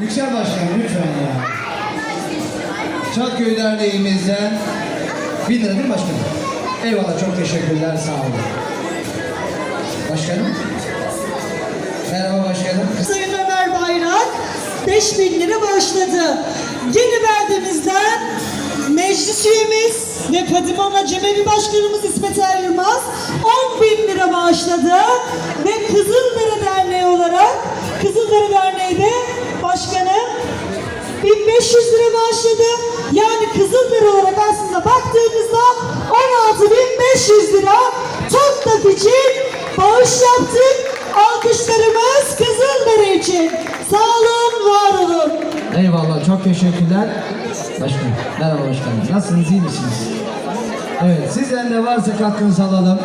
Yüksel Başkan lütfen ya. Çatköy Derneğimizden 1000 lira değil başkanım? Eyvallah çok teşekkürler sağ olun. Başkanım. Merhaba başkanım. Sayın Ömer Bayrak 5000 lira bağışladı. Yeni beldemizden meclis üyemiz ve Fadime Ana Cemevi Başkanımız İsmet Er Yılmaz 10 bin lira bağışladı. Ve Kızıldere Derneği olarak Kızıldere Derneği de lira bağışladı. Yani Kızıldere olarak aslında baktığımızda 16500 lira TOKTAP için bağış yaptık. Alkışlarımız Kızıldere için. Sağ olun, var olun. Eyvallah çok teşekkürler. Başkanım. Merhaba başkanım. Nasılsınız iyi misiniz? Evet sizden de varsa katkınızı alalım.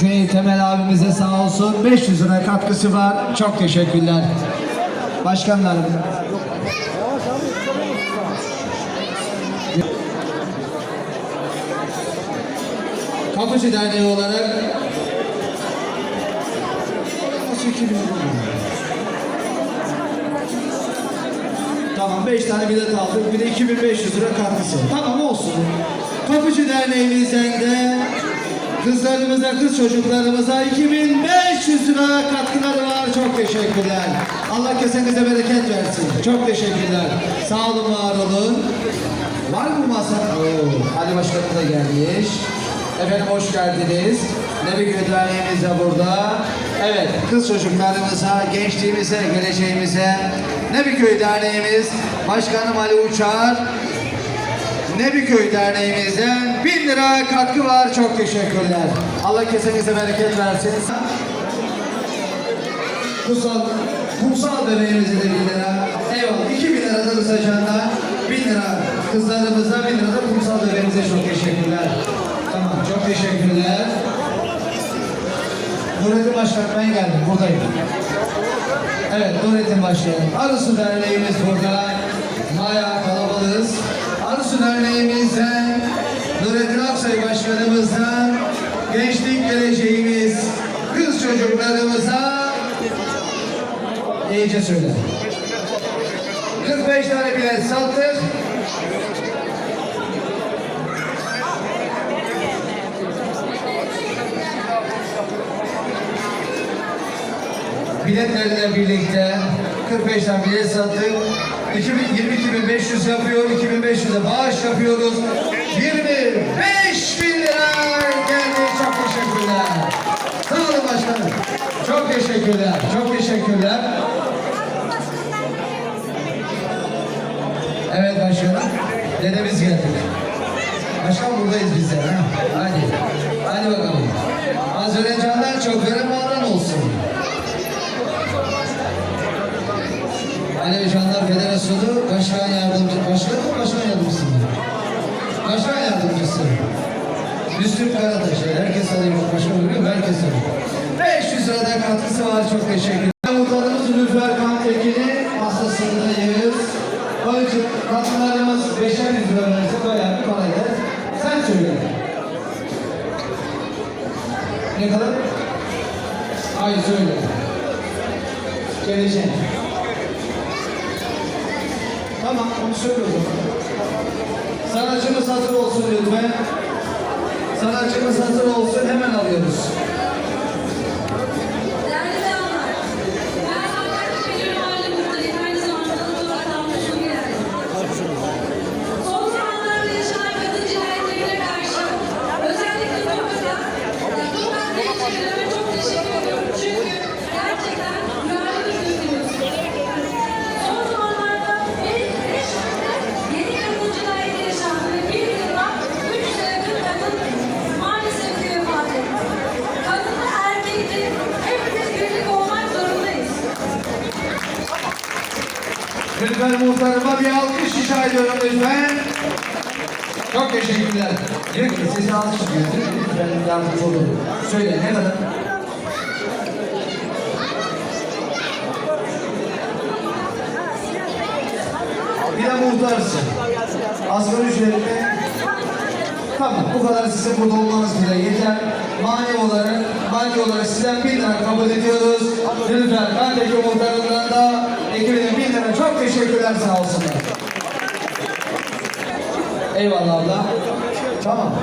Cüneyt Temel abimize sağ olsun 500 lira katkısı var. Çok teşekkürler. Başkanlarım. Kapıcı Derneği olarak Tamam 5 tane bilet aldık. Bir de 2500 lira katkısı. Tamam olsun. Kapıcı Derneğimizden de kızlarımıza, kız çocuklarımıza 2500 lira katkıları var. Çok teşekkürler. Allah kesenize bereket versin. Çok teşekkürler. Sağ olun, var olun. Var mı masa? Oo, Ali Başkanım da gelmiş. Efendim hoş geldiniz. Nebiköy Derneğimiz de burada. Evet, kız çocuklarımıza, gençliğimize, geleceğimize Nebiköy Derneğimiz Başkanım Ali Uçar Nebiköy Derneğimizden 1000 lira katkı var. Çok teşekkürler. Allah kesenize bereket versin. Kutsal, kumsal bebeğimize de 1000 lira. Eyvallah. 2000 lira da Kısacan'da. 1000 lira kızlarımıza, 1000 lira da kumsal bebeğimize çok teşekkürler. Tamam, çok teşekkürler. Nurettin Başkan ben geldim, buradayım. Evet, Nurettin Başkanım. Arısu Derneğimiz burada. Bayağı kalabalığız. Arısu Derneğimizden, Nurettin Aksoy Başkanımızdan, gençlik geleceğimiz, kız çocuklarımıza iyice söyle. 45 tane bilet sattık. Biletlerle birlikte 45 tane bilet sattık. 22.500 yapıyor, 2.500'e bağış yapıyoruz. 25 bin lira geldi. Çok teşekkürler. Sağ olun başkanım. Çok teşekkürler. Çok teşekkürler. Evet başkanım. Dedemiz geldi. Başkan buradayız biz de. Ha? Hadi. Hadi bakalım. Az önce canlar çok veren olsun. Alevi Canlar Federasyonu Başkan Yardımcı, Başkan mı Başkan Yardımcısı mı? Başkan Yardımcısı. Müslüm Karataş. Herkes tanıyor. Başkan mu? Herkes tanıyor. 500 lirada katkısı var. Çok teşekkür ederim. Muhtarımız Lüfer Kantekin'i hastasındayız. Onun için katkılarımız 5'er yüz lira verse bayağı bir para eder. Sen söyle. Ne kadar? Hayır söyle. Geleceğim. Tamam, o zaman. Sanatçımız hazır olsun lütfen. Sanatçımız hazır olsun, hemen alıyoruz. Lütfen muhtarıma bir alkış rica ediyorum lütfen. Çok teşekkürler. Diyor ki sesi az çıkıyor. Lütfen yardımcı olun. Söyle ne kadar? Bir de muhtarsın. Asgari ücretle Tamam bu kadar size burada olmanız bile yeter. Mani olarak maddi olarak sizden 1000 lira kabul ediyoruz. Lütfen Kandeki muhtarından da teşekkürler sağ olsunlar. Eyvallah abla. Tamam.